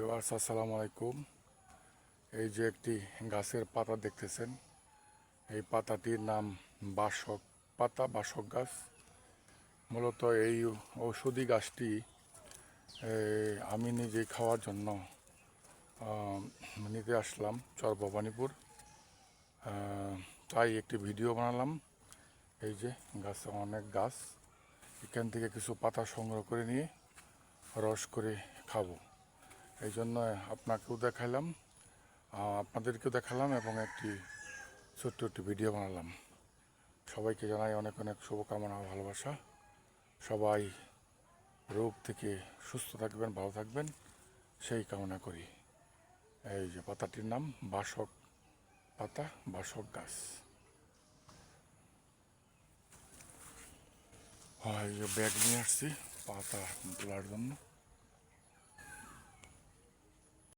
Viewers, আসসালামু আলাইকুম। এই যে একটি গাছের পাতা দেখতেছেন, এই পাতাটির নাম বাসক পাতা, বাসক গাছ। মূলত এই ঔষধি গাছটি আমি নিজে খাওয়ার জন্য নিতে আসলাম চর ভবানীপুর তাই একটি ভিডিও বানালাম। এই যে গাছে অনেক গাছ, এখান থেকে কিছু পাতা সংগ্রহ করে নিয়ে রস করে খাব। এই জন্য আপনাকেও দেখালাম আপনাদেরকেও দেখালাম এবং একটি ছোট্ট একটি ভিডিও বানালাম। সবাইকে জানাই অনেক অনেক শুভকামনা ভালোবাসা। সবাই রোগ থেকে সুস্থ থাকবেন, ভালো থাকবেন, সেই কামনা করি। এই যে পাতাটির নাম, বাসক পাতা, বাসক গাছ। এই যে ব্যাগ নিয়ে আসছি পাতা তোলার জন্য।